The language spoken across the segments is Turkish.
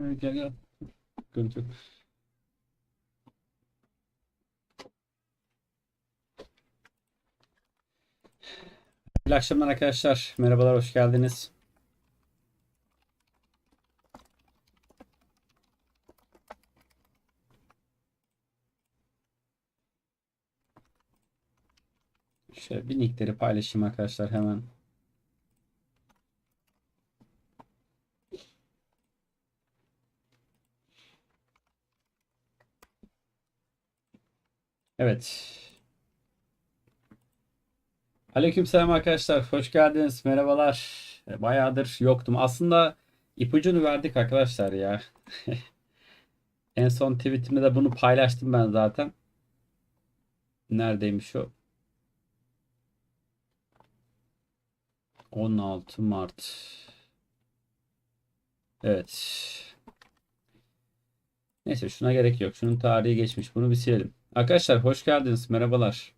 Gel gel. Yok. İyi akşamlar arkadaşlar. Merhabalar, hoş geldiniz. Şöyle bir linkleri paylaşayım arkadaşlar hemen. Evet. Aleykümselam arkadaşlar. Hoş geldiniz. Merhabalar. E, Bayağıdır yoktum. Aslında ipucunu verdik arkadaşlar ya. En son tweetimde de bunu paylaştım ben zaten. Neredeymiş o? 16 Mart. Evet. Neyse şuna gerek yok. Şunun tarihi geçmiş. Bunu bir silelim. Arkadaşlar hoş geldiniz. Merhabalar.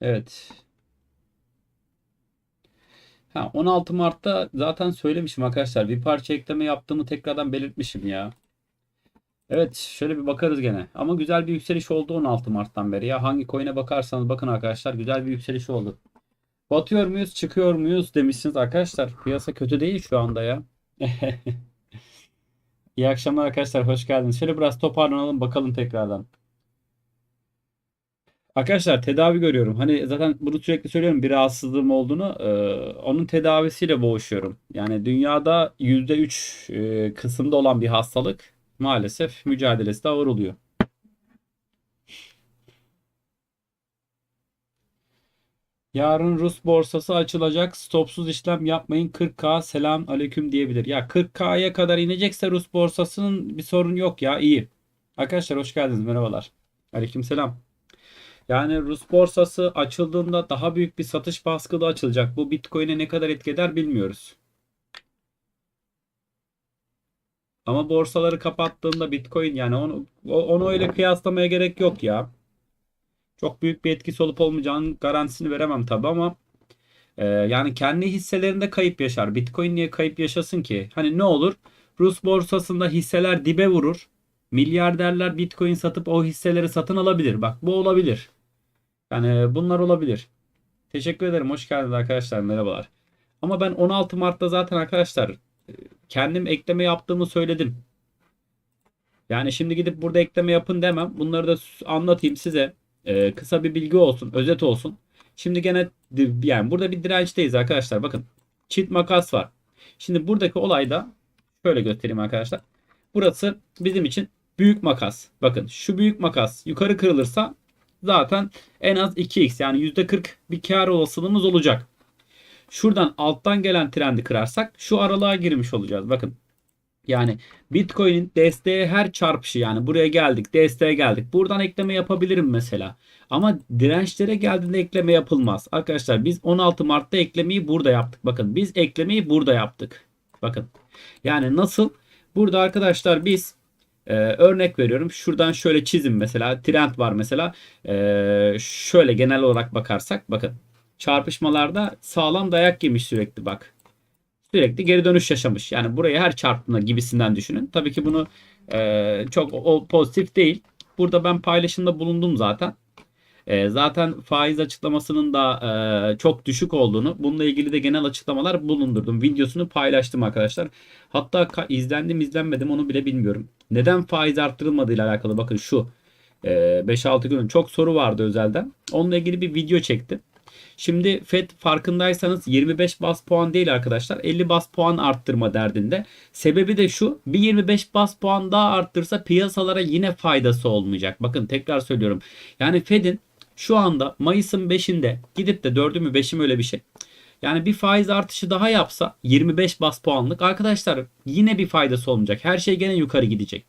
Evet. Ha 16 Mart'ta zaten söylemişim arkadaşlar. Bir parça ekleme yaptığımı tekrardan belirtmişim ya. Evet, şöyle bir bakarız gene. Ama güzel bir yükseliş oldu 16 Mart'tan beri ya. Hangi coin'e bakarsanız bakın arkadaşlar güzel bir yükseliş oldu. Batıyor muyuz, çıkıyor muyuz demişsiniz arkadaşlar. Piyasa kötü değil şu anda ya. İyi akşamlar arkadaşlar, hoş geldiniz. Şöyle biraz toparlanalım bakalım tekrardan. Arkadaşlar tedavi görüyorum. Hani zaten bunu sürekli söylüyorum bir rahatsızlığım olduğunu. Ee, onun tedavisiyle boğuşuyorum. Yani dünyada %3 e, kısımda olan bir hastalık maalesef mücadelesi de ağır oluyor. Yarın Rus borsası açılacak. Stopsuz işlem yapmayın. 40K selam aleyküm diyebilir. Ya 40K'ya kadar inecekse Rus borsasının bir sorun yok ya. iyi. Arkadaşlar hoş geldiniz. Merhabalar. Aleyküm selam. Yani Rus borsası açıldığında daha büyük bir satış baskılı açılacak. Bu Bitcoin'e ne kadar etki bilmiyoruz. Ama borsaları kapattığında Bitcoin yani onu onu öyle kıyaslamaya gerek yok ya. Çok büyük bir etkisi olup olmayacağının garantisini veremem tabii ama e, yani kendi hisselerinde kayıp yaşar. Bitcoin niye kayıp yaşasın ki? Hani ne olur? Rus borsasında hisseler dibe vurur. Milyarderler Bitcoin satıp o hisseleri satın alabilir. Bak bu olabilir. Yani bunlar olabilir. Teşekkür ederim. Hoş geldiniz arkadaşlar. Merhabalar. Ama ben 16 Mart'ta zaten arkadaşlar e, kendim ekleme yaptığımı söyledim. Yani şimdi gidip burada ekleme yapın demem. Bunları da anlatayım size. Ee, kısa bir bilgi olsun, özet olsun. Şimdi gene yani burada bir dirençteyiz arkadaşlar. Bakın çift makas var. Şimdi buradaki olayda şöyle göstereyim arkadaşlar. Burası bizim için büyük makas. Bakın şu büyük makas yukarı kırılırsa zaten en az 2x yani %40 bir kar olasılığımız olacak. Şuradan alttan gelen trendi kırarsak şu aralığa girmiş olacağız. Bakın yani Bitcoin'in desteğe her çarpışı yani buraya geldik desteğe geldik. Buradan ekleme yapabilirim mesela. Ama dirençlere geldiğinde ekleme yapılmaz. Arkadaşlar biz 16 Mart'ta eklemeyi burada yaptık. Bakın biz eklemeyi burada yaptık. Bakın. Yani nasıl? Burada arkadaşlar biz e, örnek veriyorum. Şuradan şöyle çizim mesela. Trend var mesela. E, şöyle genel olarak bakarsak bakın. Çarpışmalarda sağlam dayak yemiş sürekli bak sürekli geri dönüş yaşamış. Yani buraya her çarptığında gibisinden düşünün. Tabii ki bunu e, çok o, pozitif değil. Burada ben paylaşımda bulundum zaten. E, zaten faiz açıklamasının da e, çok düşük olduğunu, bununla ilgili de genel açıklamalar bulundurdum. Videosunu paylaştım arkadaşlar. Hatta izlendim izlenmedim onu bile bilmiyorum. Neden faiz arttırılmadığı ile alakalı bakın şu. E, 5-6 günün çok soru vardı özelden. Onunla ilgili bir video çektim. Şimdi FED farkındaysanız 25 bas puan değil arkadaşlar. 50 bas puan arttırma derdinde. Sebebi de şu. Bir 25 bas puan daha arttırsa piyasalara yine faydası olmayacak. Bakın tekrar söylüyorum. Yani Fed'in şu anda Mayıs'ın 5'inde gidip de 4'ü mü 5'i mi öyle bir şey. Yani bir faiz artışı daha yapsa 25 bas puanlık arkadaşlar yine bir faydası olmayacak. Her şey gene yukarı gidecek.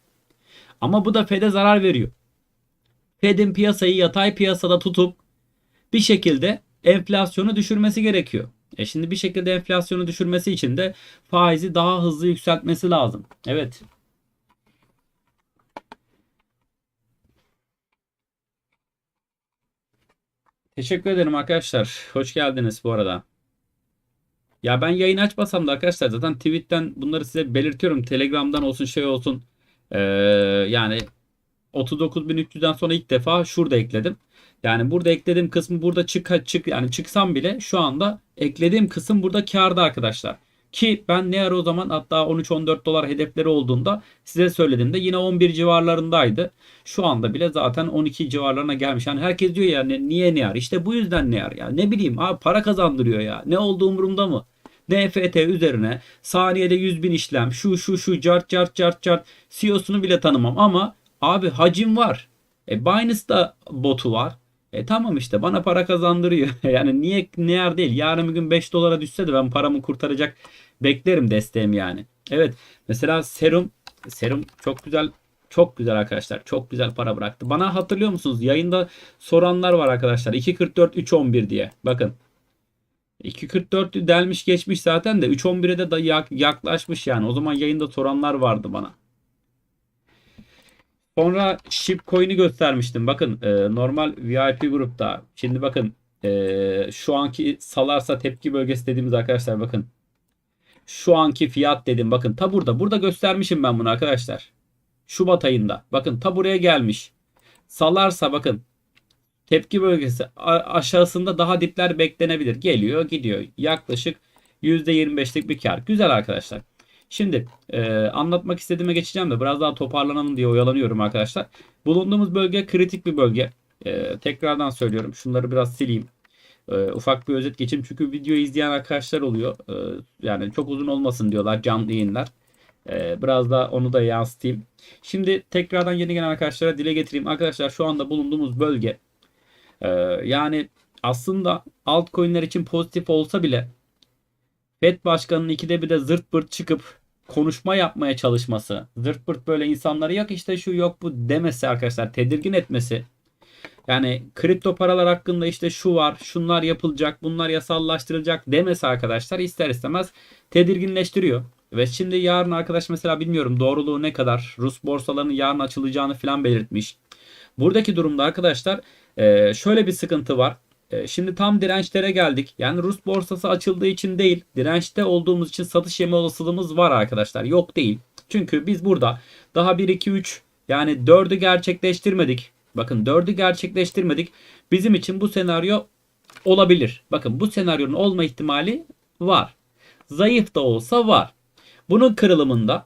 Ama bu da Fed'e zarar veriyor. Fed'in piyasayı yatay piyasada tutup bir şekilde enflasyonu düşürmesi gerekiyor. E şimdi bir şekilde enflasyonu düşürmesi için de faizi daha hızlı yükseltmesi lazım. Evet. Teşekkür ederim arkadaşlar. Hoş geldiniz bu arada. Ya ben yayın açmasam da arkadaşlar zaten tweet'ten bunları size belirtiyorum. Telegram'dan olsun şey olsun. Ee, yani 39.300'den sonra ilk defa şurada ekledim. Yani burada eklediğim kısmı burada çık çık yani çıksam bile şu anda eklediğim kısım burada karda arkadaşlar. Ki ben ne ara o zaman hatta 13-14 dolar hedefleri olduğunda size söylediğimde yine 11 civarlarındaydı. Şu anda bile zaten 12 civarlarına gelmiş. Yani herkes diyor ya ne, niye ne ar? İşte bu yüzden ne ar ya. Ne bileyim abi para kazandırıyor ya. Ne olduğu umurumda mı? NFT üzerine saniyede 100 bin işlem şu şu şu cart cart cart cart CEO'sunu bile tanımam ama abi hacim var. E Binance'da botu var. E tamam işte bana para kazandırıyor. yani niye ne yer değil. Yarın bir gün 5 dolara düşse de ben paramı kurtaracak beklerim desteğim yani. Evet mesela serum serum çok güzel çok güzel arkadaşlar. Çok güzel para bıraktı. Bana hatırlıyor musunuz? Yayında soranlar var arkadaşlar. 2.44 3.11 diye. Bakın 2.44 delmiş geçmiş zaten de 3.11'e de yaklaşmış yani. O zaman yayında soranlar vardı bana. Sonra Shipcoin'i göstermiştim. Bakın e, normal VIP grupta. Şimdi bakın e, şu anki salarsa tepki bölgesi dediğimiz arkadaşlar bakın. Şu anki fiyat dedim. Bakın ta burada. Burada göstermişim ben bunu arkadaşlar. Şubat ayında. Bakın ta buraya gelmiş. Salarsa bakın tepki bölgesi aşağısında daha dipler beklenebilir. Geliyor gidiyor. Yaklaşık %25'lik bir kar. Güzel arkadaşlar. Şimdi e, anlatmak istediğime geçeceğim de biraz daha toparlanalım diye oyalanıyorum arkadaşlar. Bulunduğumuz bölge kritik bir bölge. E, tekrardan söylüyorum. Şunları biraz sileyim. E, ufak bir özet geçeyim. Çünkü videoyu izleyen arkadaşlar oluyor. E, yani çok uzun olmasın diyorlar canlı yayınlar. E, biraz da onu da yansıtayım. Şimdi tekrardan yeni gelen arkadaşlara dile getireyim. Arkadaşlar şu anda bulunduğumuz bölge e, yani aslında altcoin'ler için pozitif olsa bile FED başkanının ikide bir de zırt pırt çıkıp konuşma yapmaya çalışması, zırt pırt böyle insanları yok işte şu yok bu demesi arkadaşlar tedirgin etmesi. Yani kripto paralar hakkında işte şu var, şunlar yapılacak, bunlar yasallaştırılacak demesi arkadaşlar ister istemez tedirginleştiriyor. Ve şimdi yarın arkadaş mesela bilmiyorum doğruluğu ne kadar Rus borsalarının yarın açılacağını falan belirtmiş. Buradaki durumda arkadaşlar şöyle bir sıkıntı var. Ee, şimdi tam dirençlere geldik. Yani Rus borsası açıldığı için değil, dirençte olduğumuz için satış yeme olasılığımız var arkadaşlar. Yok değil. Çünkü biz burada daha 1 2 3 yani 4'ü gerçekleştirmedik. Bakın 4'ü gerçekleştirmedik. Bizim için bu senaryo olabilir. Bakın bu senaryonun olma ihtimali var. Zayıf da olsa var. Bunun kırılımında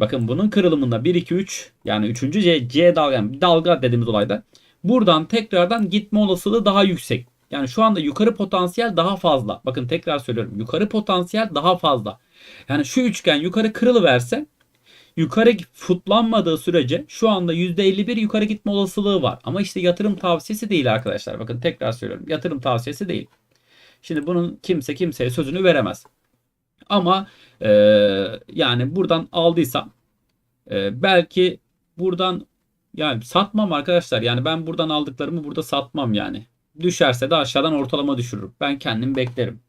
bakın bunun kırılımında 1 2 3 yani 3. C, C dalga yani dalga dediğimiz olayda buradan tekrardan gitme olasılığı daha yüksek. Yani şu anda yukarı potansiyel daha fazla. Bakın tekrar söylüyorum. Yukarı potansiyel daha fazla. Yani şu üçgen yukarı kırılıverse yukarı futlanmadığı sürece şu anda %51 yukarı gitme olasılığı var. Ama işte yatırım tavsiyesi değil arkadaşlar. Bakın tekrar söylüyorum. Yatırım tavsiyesi değil. Şimdi bunun kimse kimseye sözünü veremez. Ama e, yani buradan aldıysam e, belki buradan yani satmam arkadaşlar. Yani ben buradan aldıklarımı burada satmam yani. Düşerse de aşağıdan ortalama düşürür. Ben kendim beklerim.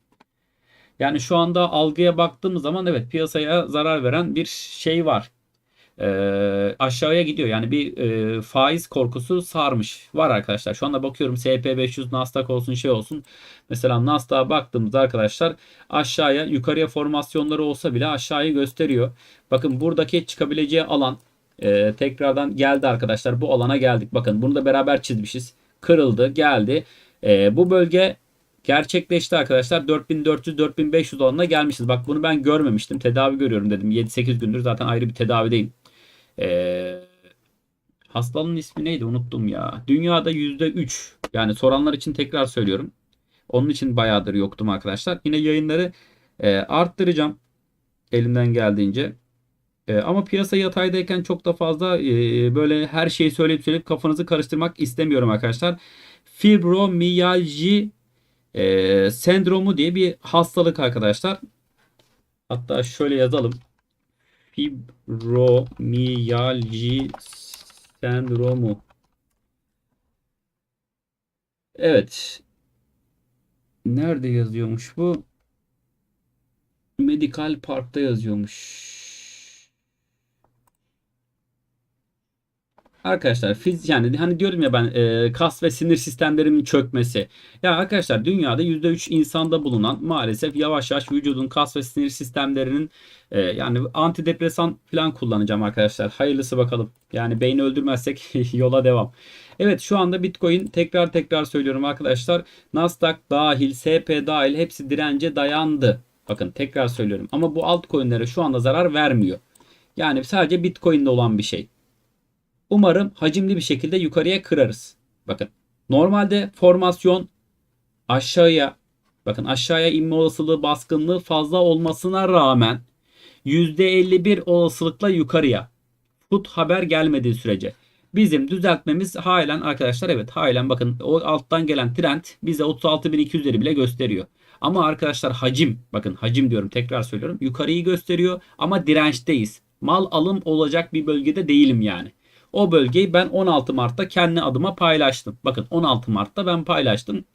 Yani şu anda algıya baktığımız zaman evet piyasaya zarar veren bir şey var. Ee, aşağıya gidiyor. Yani bir e, faiz korkusu sarmış. Var arkadaşlar. Şu anda bakıyorum SP500 Nasdaq olsun şey olsun. Mesela Nasdaq'a baktığımızda arkadaşlar aşağıya yukarıya formasyonları olsa bile aşağıyı gösteriyor. Bakın buradaki çıkabileceği alan e, tekrardan geldi arkadaşlar. Bu alana geldik. Bakın bunu da beraber çizmişiz kırıldı geldi. E, bu bölge gerçekleşti arkadaşlar. 4400-4500 olanına gelmişiz. Bak bunu ben görmemiştim. Tedavi görüyorum dedim. 7-8 gündür zaten ayrı bir tedavideyim. E, hastalığın ismi neydi unuttum ya. Dünyada %3 yani soranlar için tekrar söylüyorum. Onun için bayağıdır yoktum arkadaşlar. Yine yayınları e, arttıracağım elimden geldiğince. E, ama piyasa yataydayken çok da fazla e, böyle her şeyi söyleyip söyleyip kafanızı karıştırmak istemiyorum arkadaşlar. Fibromiyalji e, sendromu diye bir hastalık arkadaşlar. Hatta şöyle yazalım. Fibromiyalji sendromu. Evet. Nerede yazıyormuş bu? Medical Park'ta yazıyormuş. Arkadaşlar fiz yani hani diyorum ya ben e, kas ve sinir sistemlerimin çökmesi. Ya arkadaşlar dünyada %3 insanda bulunan maalesef yavaş yavaş vücudun kas ve sinir sistemlerinin e, yani antidepresan falan kullanacağım arkadaşlar. Hayırlısı bakalım. Yani beyni öldürmezsek yola devam. Evet şu anda Bitcoin tekrar tekrar söylüyorum arkadaşlar. Nasdaq dahil, SP dahil hepsi dirence dayandı. Bakın tekrar söylüyorum. Ama bu altcoin'lere şu anda zarar vermiyor. Yani sadece Bitcoin'de olan bir şey. Umarım hacimli bir şekilde yukarıya kırarız. Bakın normalde formasyon aşağıya bakın aşağıya inme olasılığı baskınlığı fazla olmasına rağmen %51 olasılıkla yukarıya. Put haber gelmediği sürece. Bizim düzeltmemiz halen arkadaşlar evet halen bakın o alttan gelen trend bize 36.200'leri bile gösteriyor. Ama arkadaşlar hacim bakın hacim diyorum tekrar söylüyorum yukarıyı gösteriyor ama dirençteyiz. Mal alım olacak bir bölgede değilim yani. O bölgeyi ben 16 Mart'ta kendi adıma paylaştım. Bakın 16 Mart'ta ben paylaştım.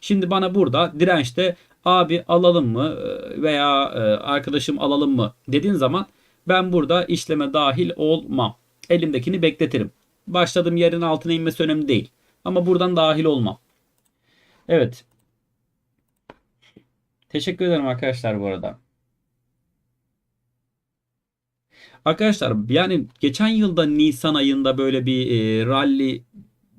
Şimdi bana burada dirençte abi alalım mı veya e, arkadaşım alalım mı dediğin zaman ben burada işleme dahil olmam. Elimdekini bekletirim. Başladığım yerin altına inmesi önemli değil. Ama buradan dahil olmam. Evet. Teşekkür ederim arkadaşlar bu arada. Arkadaşlar yani geçen yılda Nisan ayında böyle bir e, rally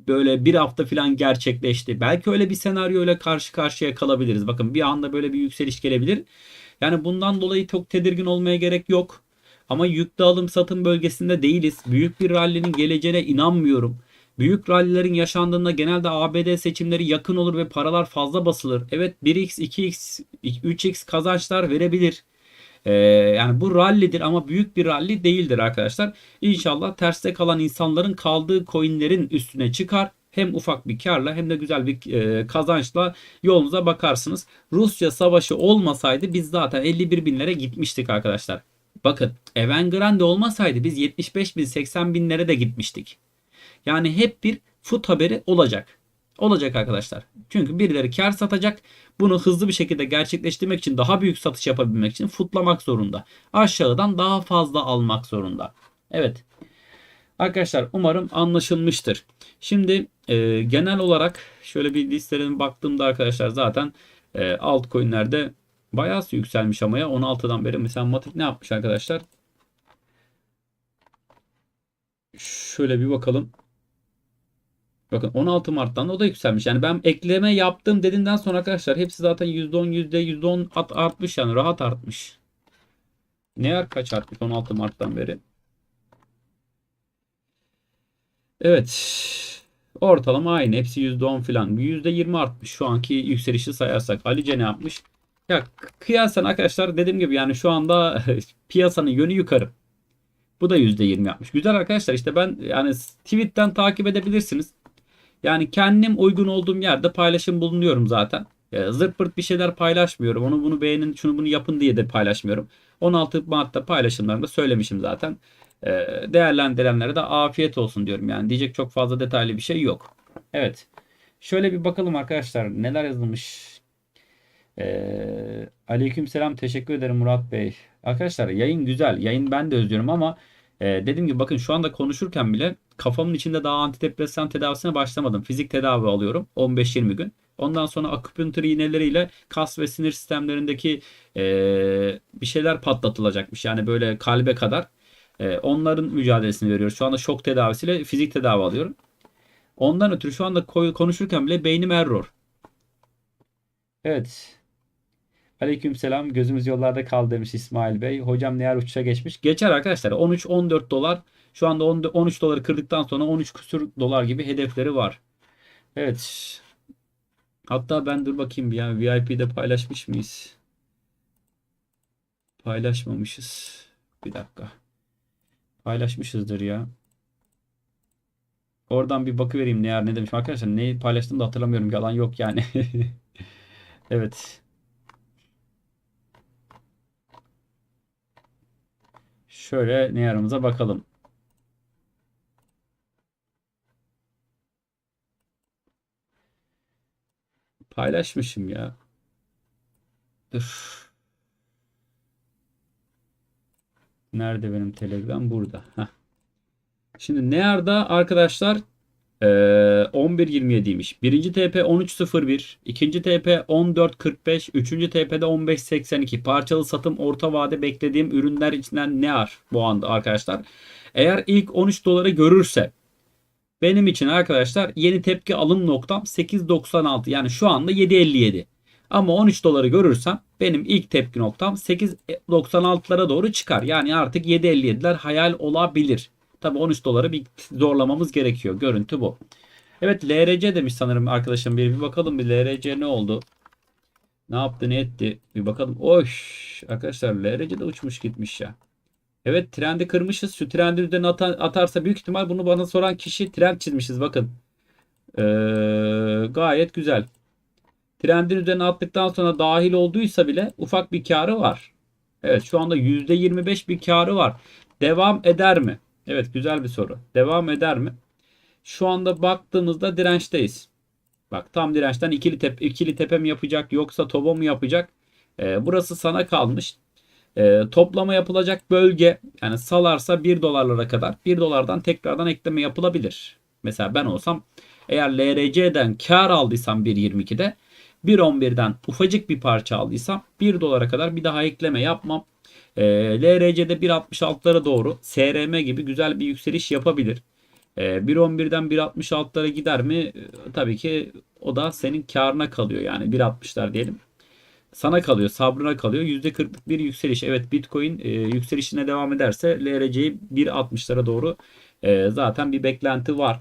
böyle bir hafta falan gerçekleşti. Belki öyle bir senaryoyla karşı karşıya kalabiliriz. Bakın bir anda böyle bir yükseliş gelebilir. Yani bundan dolayı çok tedirgin olmaya gerek yok. Ama yüklü alım satım bölgesinde değiliz. Büyük bir rallinin geleceğine inanmıyorum. Büyük rallilerin yaşandığında genelde ABD seçimleri yakın olur ve paralar fazla basılır. Evet 1x, 2x, 3x kazançlar verebilir. Ee, yani bu rallidir ama büyük bir ralli değildir arkadaşlar. İnşallah terste kalan insanların kaldığı coinlerin üstüne çıkar. Hem ufak bir karla hem de güzel bir e, kazançla yolunuza bakarsınız. Rusya savaşı olmasaydı biz zaten 51 binlere gitmiştik arkadaşlar. Bakın Evergrande olmasaydı biz 75 bin 80 binlere de gitmiştik. Yani hep bir fut haberi olacak. Olacak arkadaşlar. Çünkü birileri kar satacak. Bunu hızlı bir şekilde gerçekleştirmek için daha büyük satış yapabilmek için futlamak zorunda. Aşağıdan daha fazla almak zorunda. Evet. Arkadaşlar umarım anlaşılmıştır. Şimdi e, genel olarak şöyle bir listelerine baktığımda arkadaşlar zaten e, altcoin'lerde bayağı yükselmiş ama ya 16'dan beri mesela Matic ne yapmış arkadaşlar? Şöyle bir bakalım. Bakın 16 Mart'tan o da yükselmiş. Yani ben ekleme yaptım dediğinden sonra arkadaşlar hepsi zaten %10 %10 artmış yani rahat artmış. Ne yer kaç artmış 16 Mart'tan beri? Evet. Ortalama aynı. Hepsi %10 falan. %20 artmış şu anki yükselişi sayarsak. Alice ne yapmış? Ya kıyasen arkadaşlar dediğim gibi yani şu anda piyasanın yönü yukarı. Bu da %20 yapmış. Güzel arkadaşlar işte ben yani tweet'ten takip edebilirsiniz. Yani kendim uygun olduğum yerde paylaşım bulunuyorum zaten. E, zırt pırt bir şeyler paylaşmıyorum. Onu bunu beğenin, şunu bunu yapın diye de paylaşmıyorum. 16 Mart'ta paylaşımlarımda söylemişim zaten. E, değerlendirenlere de afiyet olsun diyorum. Yani diyecek çok fazla detaylı bir şey yok. Evet. Şöyle bir bakalım arkadaşlar neler yazılmış. Ee, aleyküm selam teşekkür ederim Murat Bey. Arkadaşlar yayın güzel. Yayın ben de özlüyorum ama e, dediğim gibi bakın şu anda konuşurken bile kafamın içinde daha antidepresan tedavisine başlamadım. Fizik tedavi alıyorum 15-20 gün. Ondan sonra akupunktur iğneleriyle kas ve sinir sistemlerindeki e, bir şeyler patlatılacakmış. Yani böyle kalbe kadar. E, onların mücadelesini veriyoruz. Şu anda şok tedavisiyle fizik tedavi alıyorum. Ondan ötürü şu anda konuşurken bile beynim error. Evet. Aleyküm selam. Gözümüz yollarda kaldı demiş İsmail Bey. Hocam ne yer uçuşa geçmiş. Geçer arkadaşlar. 13-14 dolar şu anda 13 doları kırdıktan sonra 13 küsür dolar gibi hedefleri var. Evet. Hatta ben dur bakayım bir ya VIP'de paylaşmış mıyız? Paylaşmamışız. Bir dakika. Paylaşmışızdır ya. Oradan bir bakıvereyim ne yer ne demiş. Arkadaşlar neyi paylaştım da hatırlamıyorum. Yalan yok yani. evet. Şöyle ne yarımıza bakalım. Paylaşmışım ya. Dur. Nerede benim Telegram? Burada. Heh. Şimdi Near'da arkadaşlar eee 11.27'ymiş. Birinci TP 13.01, ikinci TP 14.45, üçüncü TP'de 15.82. Parçalı satım orta vade beklediğim ürünler içinden Near bu anda arkadaşlar. Eğer ilk 13 doları görürse benim için arkadaşlar yeni tepki alım noktam 8.96 yani şu anda 7.57. Ama 13 doları görürsem benim ilk tepki noktam 8.96'lara doğru çıkar. Yani artık 7.57'ler hayal olabilir. Tabi 13 doları bir zorlamamız gerekiyor. Görüntü bu. Evet LRC demiş sanırım arkadaşım bir. Bir bakalım bir LRC ne oldu? Ne yaptı ne etti? Bir bakalım. Oş arkadaşlar LRC de uçmuş gitmiş ya. Evet trendi kırmışız. Şu trendi üzerine ata- atarsa büyük ihtimal bunu bana soran kişi trend çizmişiz. Bakın. Ee, gayet güzel. Trendin üzerine attıktan sonra dahil olduysa bile ufak bir karı var. Evet şu anda %25 bir karı var. Devam eder mi? Evet güzel bir soru. Devam eder mi? Şu anda baktığımızda dirençteyiz. Bak tam dirençten ikili, tep ikili tepe mi yapacak yoksa toba mı yapacak? Ee, burası sana kalmış. Ee, toplama yapılacak bölge yani salarsa 1 dolarlara kadar 1 dolardan tekrardan ekleme yapılabilir. Mesela ben olsam eğer LRC'den kar aldıysam 1.22'de 1.11'den ufacık bir parça aldıysam 1 dolara kadar bir daha ekleme yapmam. E, LRC'de 1.66'lara doğru SRM gibi güzel bir yükseliş yapabilir. E, 1.11'den 1.66'lara gider mi? E, tabii ki o da senin karına kalıyor. Yani 1.60'lar diyelim. Sana kalıyor, sabrına kalıyor. %40'lık bir yükseliş. Evet Bitcoin e, yükselişine devam ederse LRC'yi 1.60'lara doğru e, zaten bir beklenti var.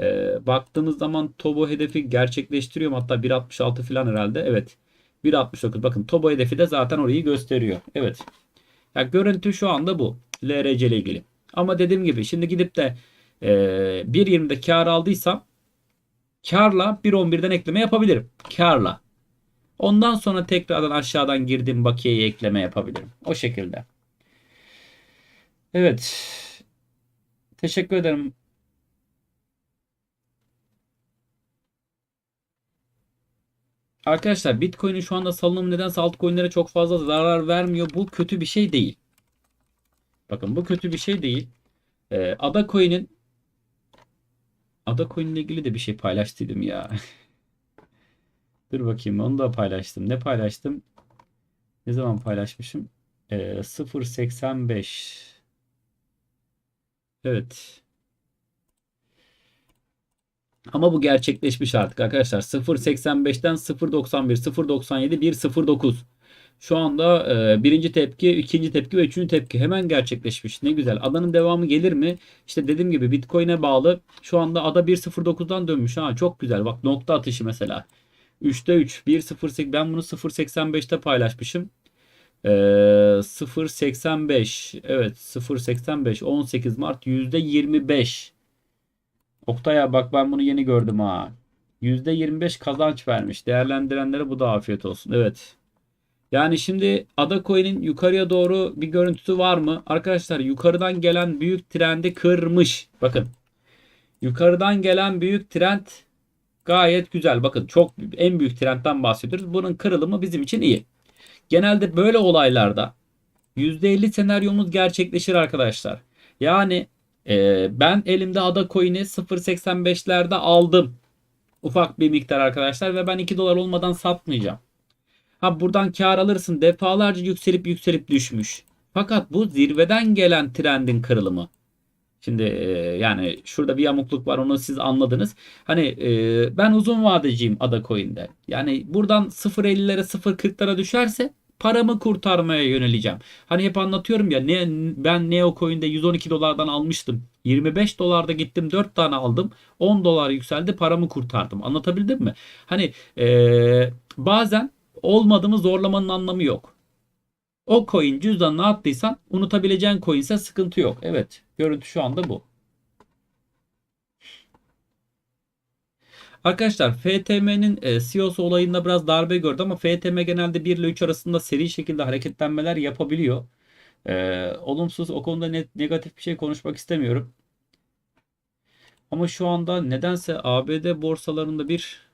E, baktığımız zaman Tobo hedefi gerçekleştiriyor mu? Hatta 1.66 falan herhalde. Evet. 1.69. Bakın Tobo hedefi de zaten orayı gösteriyor. Evet. Ya görüntü şu anda bu. LRC ile ilgili. Ama dediğim gibi şimdi gidip de e, 1.20'de kar aldıysam karla 1.11'den ekleme yapabilirim. Karla. Ondan sonra tekrardan aşağıdan girdiğim bakiyeyi ekleme yapabilirim. O şekilde. Evet. Teşekkür ederim. Arkadaşlar Bitcoin'in şu anda salınımı nedense altcoin'lere çok fazla zarar vermiyor. Bu kötü bir şey değil. Bakın bu kötü bir şey değil. Ee, Ada Coin'in Ada Coin ile ilgili de bir şey paylaştıydım ya. Dur bakayım onu da paylaştım. Ne paylaştım? Ne zaman paylaşmışım? Ee, 0.85 Evet. Ama bu gerçekleşmiş artık arkadaşlar. 0.85'ten 0.91, 0.97, 1.09. Şu anda e, birinci tepki, ikinci tepki ve üçüncü tepki hemen gerçekleşmiş. Ne güzel. Adanın devamı gelir mi? İşte dediğim gibi Bitcoin'e bağlı. Şu anda ada 1.09'dan dönmüş. Ha çok güzel. Bak nokta atışı mesela. 3'te 3, 1.08. Ben bunu 0.85'te paylaşmışım. Ee, 0.85 evet 0.85 18 Mart %25 Oktay bak ben bunu yeni gördüm ha. %25 kazanç vermiş. Değerlendirenlere bu da afiyet olsun. Evet. Yani şimdi Ada Coin'in yukarıya doğru bir görüntüsü var mı? Arkadaşlar yukarıdan gelen büyük trendi kırmış. Bakın. Yukarıdan gelen büyük trend gayet güzel. Bakın çok en büyük trendten bahsediyoruz. Bunun kırılımı bizim için iyi. Genelde böyle olaylarda %50 senaryomuz gerçekleşir arkadaşlar. Yani e, ben elimde Ada Coin'i 0.85'lerde aldım. Ufak bir miktar arkadaşlar ve ben 2 dolar olmadan satmayacağım. Ha buradan kar alırsın. Defalarca yükselip yükselip düşmüş. Fakat bu zirveden gelen trendin kırılımı. Şimdi e, yani şurada bir yamukluk var onu siz anladınız. Hani e, ben uzun vadeciyim Ada Coin'de. Yani buradan 0.50'lere 0.40'lara düşerse paramı kurtarmaya yöneleceğim. Hani hep anlatıyorum ya ne, ben Neo Coin'de 112 dolardan almıştım. 25 dolarda gittim 4 tane aldım. 10 dolar yükseldi paramı kurtardım. Anlatabildim mi? Hani e, bazen olmadığımı zorlamanın anlamı yok. O coin cüzdanına attıysan unutabileceğin coin ise sıkıntı yok. Evet. Görüntü şu anda bu. Arkadaşlar FTM'nin e, CEO'su olayında biraz darbe gördü ama FTM genelde 1 ile 3 arasında seri şekilde hareketlenmeler yapabiliyor. E, olumsuz o konuda net, negatif bir şey konuşmak istemiyorum. Ama şu anda nedense ABD borsalarında bir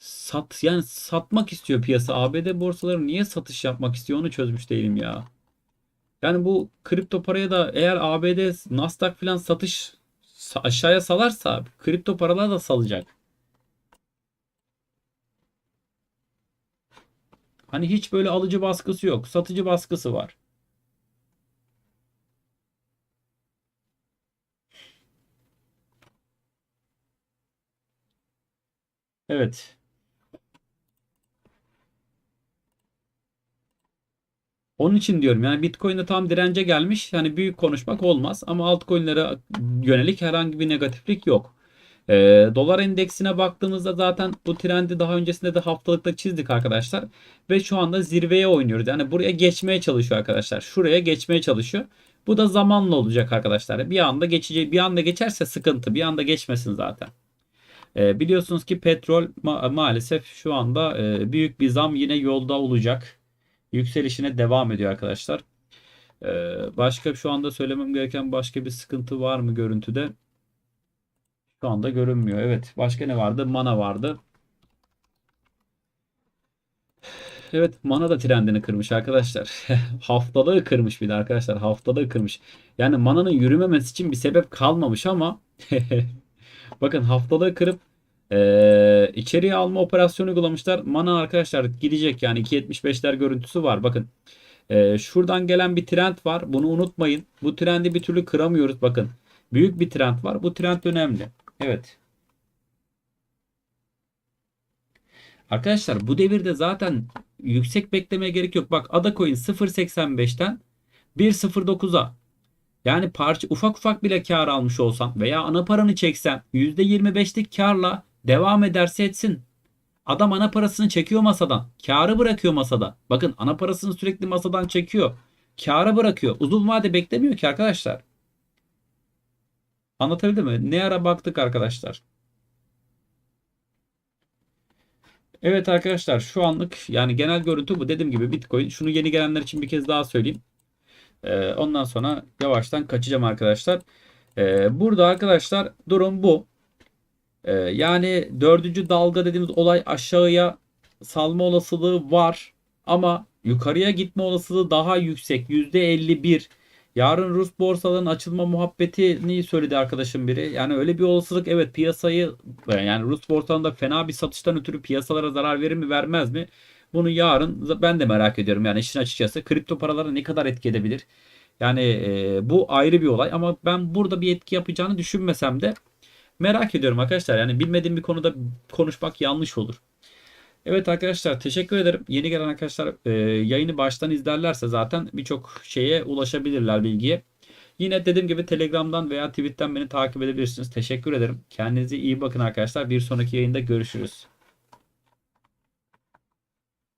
sat yani satmak istiyor piyasa. ABD borsaları niye satış yapmak istiyor onu çözmüş değilim ya. Yani bu kripto paraya da eğer ABD Nasdaq falan satış sa- aşağıya salarsa kripto paralar da salacak. Hani hiç böyle alıcı baskısı yok. Satıcı baskısı var. Evet. Onun için diyorum yani Bitcoin'de tam dirence gelmiş. Yani büyük konuşmak olmaz ama altcoin'lere yönelik herhangi bir negatiflik yok. Ee, dolar endeksine baktığımızda zaten bu trendi daha öncesinde de haftalıkta çizdik arkadaşlar. Ve şu anda zirveye oynuyoruz. Yani buraya geçmeye çalışıyor arkadaşlar. Şuraya geçmeye çalışıyor. Bu da zamanla olacak arkadaşlar. Bir anda geçecek, bir anda geçerse sıkıntı. Bir anda geçmesin zaten. Ee, biliyorsunuz ki petrol ma- maalesef şu anda e, büyük bir zam yine yolda olacak. Yükselişine devam ediyor arkadaşlar. Ee, başka şu anda söylemem gereken başka bir sıkıntı var mı görüntüde? Şu anda görünmüyor. Evet. Başka ne vardı? Mana vardı. Evet, Mana da trendini kırmış arkadaşlar. Haftalığı kırmış bir de arkadaşlar. Haftalığı kırmış. Yani Mana'nın yürümemesi için bir sebep kalmamış ama bakın haftalığı kırıp eee içeriye alma operasyonu uygulamışlar. Mana arkadaşlar gidecek yani 2.75'ler görüntüsü var. Bakın eee, şuradan gelen bir trend var. Bunu unutmayın. Bu trendi bir türlü kıramıyoruz. Bakın büyük bir trend var. Bu trend önemli. Evet. Arkadaşlar bu devirde zaten yüksek beklemeye gerek yok. Bak Adacoin 0.85'ten 1.09'a yani parça ufak ufak bile kar almış olsan veya ana paranı çeksen %25'lik karla devam ederse etsin. Adam ana parasını çekiyor masadan. Karı bırakıyor masada. Bakın ana parasını sürekli masadan çekiyor. Karı bırakıyor. Uzun vade beklemiyor ki arkadaşlar. Anlatabildim mi? Ne ara baktık arkadaşlar. Evet arkadaşlar şu anlık yani genel görüntü bu. Dediğim gibi Bitcoin. Şunu yeni gelenler için bir kez daha söyleyeyim. Ee, ondan sonra yavaştan kaçacağım arkadaşlar. Ee, burada arkadaşlar durum bu. Ee, yani dördüncü dalga dediğimiz olay aşağıya salma olasılığı var. Ama yukarıya gitme olasılığı daha yüksek. %51. Yarın Rus borsalarının açılma muhabbetini söyledi arkadaşım biri. Yani öyle bir olasılık evet piyasayı yani Rus borsalarında fena bir satıştan ötürü piyasalara zarar verir mi vermez mi? Bunu yarın ben de merak ediyorum. Yani işin açıkçası kripto paralara ne kadar etki edebilir? Yani e, bu ayrı bir olay ama ben burada bir etki yapacağını düşünmesem de merak ediyorum arkadaşlar. Yani bilmediğim bir konuda konuşmak yanlış olur. Evet arkadaşlar teşekkür ederim. Yeni gelen arkadaşlar e, yayını baştan izlerlerse zaten birçok şeye ulaşabilirler bilgiye. Yine dediğim gibi Telegram'dan veya Tweet'ten beni takip edebilirsiniz. Teşekkür ederim. Kendinize iyi bakın arkadaşlar. Bir sonraki yayında görüşürüz.